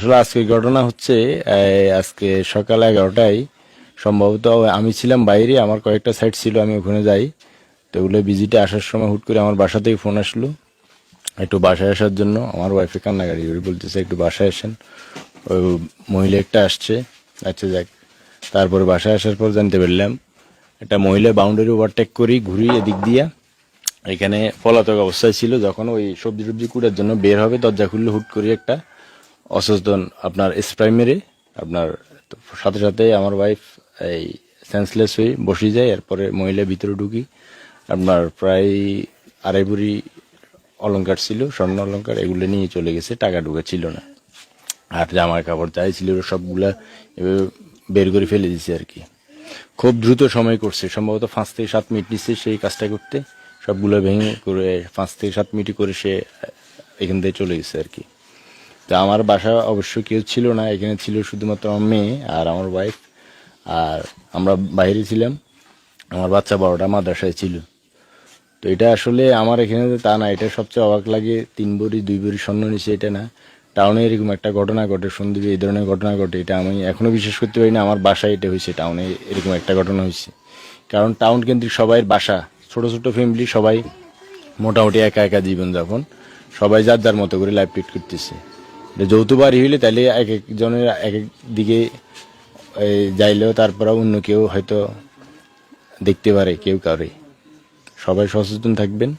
আসলে আজকে ঘটনা হচ্ছে আজকে সকাল এগারোটায় সম্ভবত আমি ছিলাম বাইরে, আমার কয়েকটা সাইট ছিল, আমি ওখানে যাই। তো ওগুলো ভিজিটে আসার সময় হুট করে আমার বাসা থেকে ফোন আসলো। একটু বাসায় আসার জন্য আমার ওয়াইফে কান্নাকাটি বলতেছে, একটু বাসায় আসেন। ওই মহিলা একটা আসছে আচ্ছা যাক। তারপরে বাসায় আসার পর জানতে পারলাম, একটা মহিলা বাউন্ডারি ওভারটেক করি ঘুরি এদিক দিয়া, এখানে পলাতক অবস্থায় ছিল। যখন ওই সবজি টবজি কুড়ার জন্য বের হবে, দরজা খুললে, হুট করে একটা অসচেতন আপনার স্প্রাই মেরে আপনার সাথে সাথে আমার ওয়াইফ এই সেন্সলেস হয়ে বসে যায়, এরপরে মহিলা ভিতরে ঢুকি। আপনার প্রায় আড়াই বুড়ি অলংকার ছিল, স্বর্ণ অলংকার, এগুলো নিয়ে চলে গেছে, টাকা ঢুকে ছিল না। আর জামা কাপড় যাই ছিল, সবগুলা এভাবে বের করে ফেলে দিছে আর কি। খুব দ্রুত সময় করছে, সম্ভবত পাঁচ থেকে সাত মিনিট নিচ্ছে সেই কাজটা করতে। সবগুলো ভেঙে করে পাঁচ থেকে সাত মিনিট করে সে এখান থেকে চলে গেছে আর কি। তো আমার বাসা অবশ্য কেউ ছিল না, এখানে ছিল শুধুমাত্র আমার মেয়ে আর আমার ওয়াইফ আর আমরা বাইরে ছিলাম। আমার বাচ্চা বড়টা মাদ্রাসায় ছিল। তো এটা আসলে আমার এখানে তা না, এটা সবচেয়ে অবাক লাগে, তিন বড়ি, দুই বড়ি স্বর্ণ নিচে এটা না। টাউনে এরকম একটা ঘটনা ঘটে সন্দীপে এই ধরনের ঘটনা ঘটে, এটা আমি এখনও বিশ্বাস করতে পারি না, আমার বাসায় এটা হয়েছে, টাউনে এরকম একটা ঘটনা হয়েছে। কারণ টাউন কেন্দ্রিক সবাই বাসা, ছোট ছোট ফ্যামিলি সবাই মোটামুটি একা একা জীবনযাপন, সবাই যার যার মতো করে লাইফ লিড করতেছে। যৌথ বাড়ি হইলে তাহলে এক একজনের এক এক দিকে যাইলেও তারপরে অন্য কেউ হয়তো দেখতে পারে, কেউ কারে সবাই সচেতন থাকবেন।